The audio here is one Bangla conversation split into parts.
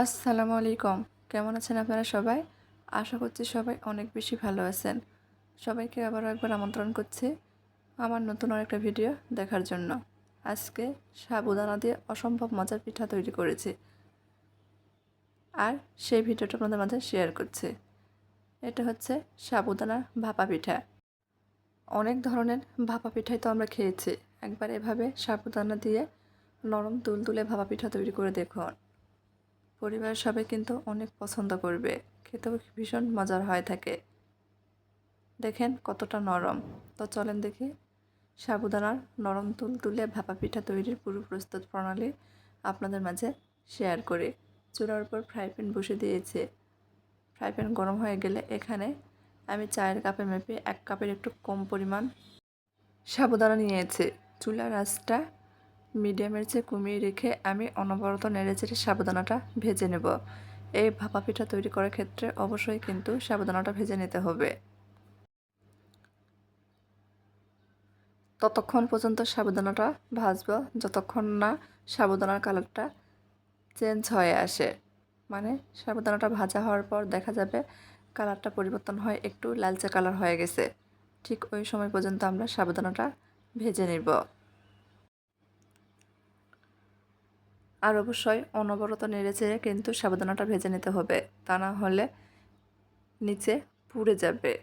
আসসালামু আলাইকুম। কেমন আছেন আপনারা সবাই? আশা করছি সবাই অনেক বেশি ভালো আছেন। সবাইকে আবারও একবার আমন্ত্রণ করছি আমার নতুন আরেকটা ভিডিও দেখার জন্য। আজকে সাবুদানা দিয়ে অসম্ভব মজার পিঠা তৈরি করেছি। আর সেই ভিডিওটা আপনাদের মাঝে শেয়ার করছি। এটা হচ্ছে সাবুদানা ভাপা পিঠা। অনেক ধরনের ভাপা পিঠাই তো আমরা খেয়েছি। একবার এভাবে সাবুদানা দিয়ে নরম তুলতুলে ভাপা পিঠা তৈরি করে দেখুন। পরিবারের সবাই কিন্তু অনেক পছন্দ করবে। খেতেও ভীষণ মজার হয়ে থাকে। দেখেন কতটা নরম। তো চলেন দেখি সাবুদানার নরম তুল তুলে ভাপা পিঠা তৈরির পুরো প্রস্তুত প্রণালী আপনাদের মাঝে শেয়ার করি। চুলার উপর ফ্রাই প্যান বসে দিয়েছে। ফ্রাই প্যান গরম হয়ে গেলে এখানে আমি চায়ের কাপে মেপে এক কাপের একটু কম পরিমাণ সাবুদানা নিয়েছে। চুলার আঁচটা মিডিয়ামের চেয়ে কমিয়ে রেখে আমি অনবরত নেড়েচেড়ে সাবুদানাটা ভেজে নেব। এই ভাপা পিঠা তৈরি করার ক্ষেত্রে অবশ্যই কিন্তু সাবুদানাটা ভেজে নিতে হবে। ততক্ষণ পর্যন্ত সাবুদানাটা ভাজবো, যতক্ষণ না সাবুদানার কালারটা চেঞ্জ হয়ে আসে। মানে সাবুদানাটা ভাজা হওয়ার পর দেখা যাবে কালারটা পরিবর্তন হয়, একটু লালচে কালার হয়ে গেছে। ঠিক ওই সময় পর্যন্ত আমরা সাবুদানাটা ভেজে নিব। আর অবশ্যই অনবরত নেড়ে চেড়ে কিন্তু সাবধানতা ভেজে নিতে হবে। তা না হলে নিচে পুড়ে যাবে।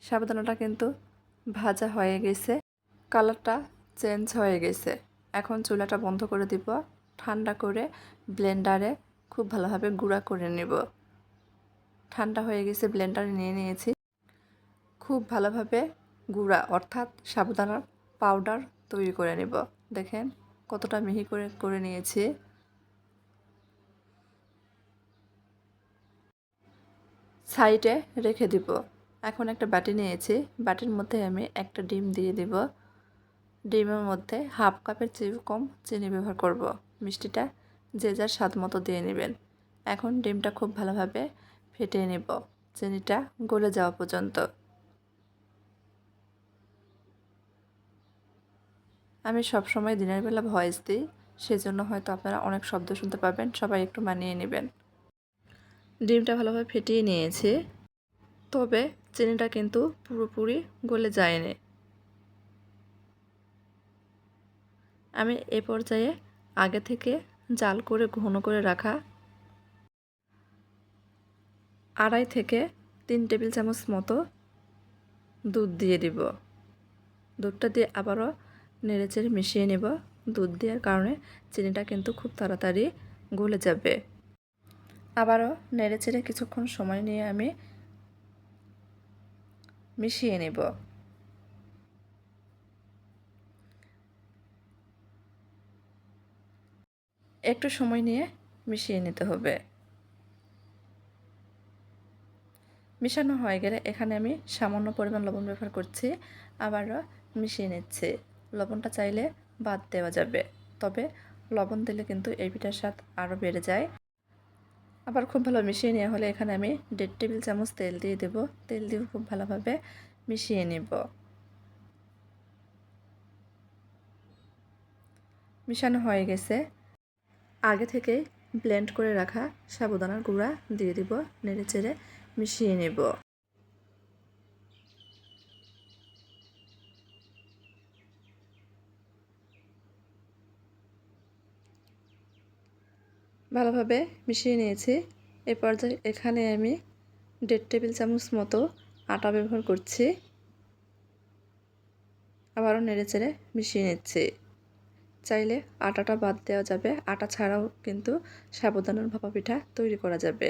সাবধানতা কিন্তু ভাজা হয়ে গেছে। কালারটা চেঞ্জ হয়ে গেছে। এখন চুলাটা বন্ধ করে দিব। ঠান্ডা করে ব্লেন্ডারে খুব ভালোভাবে গুঁড়া করে নেব। ঠান্ডা হয়ে গেছে, ব্লেন্ডারে নিয়ে নিয়েছি। খুব ভালোভাবে গুঁড়া, অর্থাৎ সাবুদানার পাউডার তৈরি করে নেব। দেখেন। কতটা মিহি করে করে নিয়েছি। সাইডে রেখে দিব। এখন একটা বাটি নিয়েছি। বাটির মধ্যে আমি একটা ডিম দিয়ে দিব। ডিমের মধ্যে হাফ কাপের চেয়ে কম চিনি ব্যবহার করব। মিষ্টিটা যে যার স্বাদ মতো দিয়ে নেবেন। এখন ডিমটা খুব ভালোভাবে ফেটিয়ে নেব। চিনিটা গলে যাওয়া পর্যন্ত। আমি সব সময় দিনের বেলা ভয়েস দিই, সেজন্য হয়তো আপনারা অনেক শব্দ শুনতে পাবেন, সবাই একটু মানিয়ে নেবেন। ডিমটা ভালোভাবে ফেটিয়ে নিয়েছি, তবে চিনিটা কিন্তু পুরোপুরি গলে যায়নি। আমি এ পর্যায়ে আগে থেকে জাল করে ঘন করে রাখা আড়াই থেকে তিন টেবিল চামচ মতো দুধ দিয়ে দিব। দুধটা দিয়ে আবারও নেড়েচেড়ে মিশিয়ে নেব। দুধ দেওয়ার কারণে চিনিটা কিন্তু খুব তাড়াতাড়ি গলে যাবে। আবারও নেড়েচেড়ে কিছুক্ষণ সময় নিয়ে আমি মিশিয়ে নেব। একটু সময় নিয়ে মিশিয়ে নিতে হবে। মিশানো হয়ে গেলে এখানে আমি সামান্য পরিমাণ লবণ ব্যবহার করছি। আবারও মিশিয়ে নিচ্ছি। লবণটা চাইলে বাদ দেওয়া যাবে। তবে লবণ দিলে কিন্তু এই পিঠার স্বাদ আরও বেড়ে যায়। আবার খুব ভালো মিশিয়ে নেওয়া হলে এখানে আমি দেড় টেবিল চামচ তেল দিয়ে দেব। তেল দিয়ে খুব ভালোভাবে মিশিয়ে নেব। মিশানো হয়ে গেছে। আগে থেকে ব্লেন্ড করে রাখা সাবুদানার গুঁড়া দিয়ে দিব, নেড়ে চেড়ে মিশিয়ে নেব। ভালোভাবে মিশিয়ে নিয়েছি। এই পর্যায়ে এখানে আমি দেড় টেবিল চামচ মতো আটা ব্যবহার করছি। আবারও নেড়ে চেড়ে মিশিয়ে নিচ্ছি। চাইলে আটাটা বাদ দেওয়া যাবে। আটা ছাড়াও কিন্তু সাবধানের ভাপা পিঠা তৈরি করা যাবে।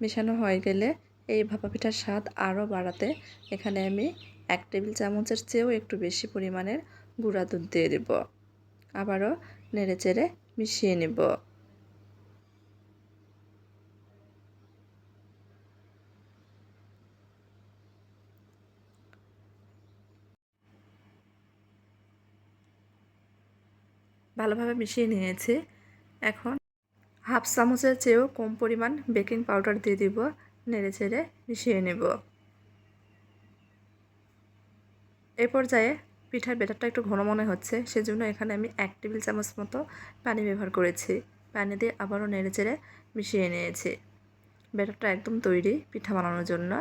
মেশানো হয়ে গেলে এই ভাপা পিঠার স্বাদ আরও বাড়াতে এখানে আমি এক টেবিল চামচের চেয়েও একটু বেশি পরিমাণের গুঁড়া দুধ দিয়ে দেব। আবারও নেড়ে চেড়ে মিশিয়ে নেব। ভালোভাবে মিশিয়ে নিয়েছি। এখন হাফ চামচের চেয়েও কম পরিমাণ বেকিং পাউডার দিয়ে দিব, নেড়ে চেড়ে মিশিয়ে নেব। এ পর্যায়ে পিঠার বেটারটা একটু ঘন মনে হচ্ছে, সেজন্য এখানে আমি এক টেবিল চামচ মতো পানি ব্যবহার করেছি। পানি দিয়ে আবারও নেড়ে চেড়ে মিশিয়ে নিয়েছি। ব্যাটারটা একদম তৈরি পিঠা বানানোর জন্য।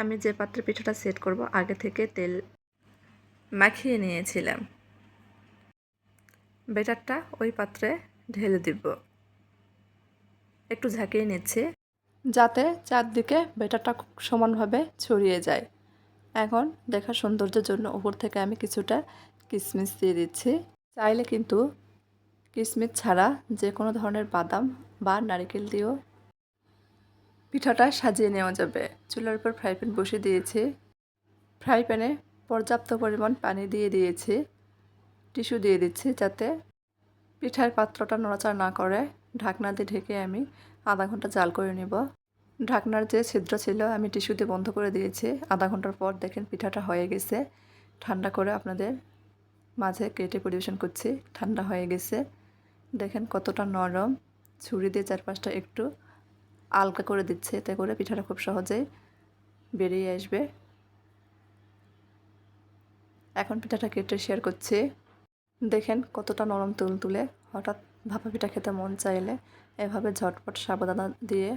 আমি যে পাত্রে পিঠাটা সেট করব, আগে থেকে তেল মাখিয়ে নিয়েছিলাম। ব্যাটারটা ওই পাত্রে ঢেলে দিব। একটু ঝাঁকিয়ে নিচ্ছে। যাতে চারদিকে ব্যাটারটা খুব সমানভাবে ছড়িয়ে যায়। এখন দেখার সৌন্দর্যের জন্য উপর থেকে আমি কিছুটা কিশমিশ দিয়ে দিচ্ছি। চাইলে কিন্তু কিশমিশ ছাড়া যে কোনো ধরনের বাদাম বা নারকেল দিয়েও পিঠাটা সাজিয়ে নেওয়া যাবে। চুলার উপর ফ্রাই প্যান বসিয়ে দিয়েছি। ফ্রাই প্যানে পর্যাপ্ত পরিমাণ পানি দিয়ে দিয়েছি। টিস্যু দিয়ে দিচ্ছি যাতে পিঠার পাত্রটা নড়াচড়া না করে। ঢাকনা দিয়ে ঢেকে আমি আধা ঘণ্টা জাল করে নিব। ঢাকনার যে ছিদ্র ছিল, আমি টিস্যু দিয়ে বন্ধ করে দিয়েছি। আধা ঘণ্টার পর দেখেন পিঠাটা হয়ে গেছে। ঠান্ডা করে আপনাদের মাঝে কেটে পরিবেশন করছি। ঠান্ডা হয়ে গেছে। দেখেন কতটা নরম। ছুরি দিয়ে চারপাশটা একটু আলগা করে দিচ্ছে। এতে করে পিঠাটা খুব সহজেই বেরিয়ে আসবে। এখন পিঠাটা কেটে শেয়ার করছি। দেখেন কতটা নরম তুল তুলে হঠাৎ ভাপা পিঠা খেতে মন চাইলে এভাবে ঝটপট সাবধানা দিয়ে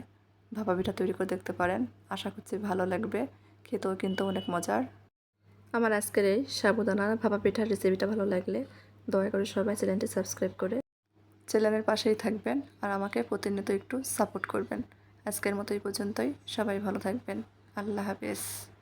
ভাপা পিঠা তৈরি করে দেখতে পারেন। আশা করছি ভালো লাগবে। খেতেও কিন্তু অনেক মজার। আমার আজকের এই সাবুদানা ভাপা পিঠার রেসিপিটা ভালো লাগলে দয়া করে সবাই চ্যানেলটি সাবস্ক্রাইব করে চ্যানেলের পাশেই থাকবেন আর আমাকে প্রতিনিয়ত একটু সাপোর্ট করবেন। আজকের মতো এই পর্যন্তই। সবাই ভালো থাকবেন। আল্লাহ হাফেজ।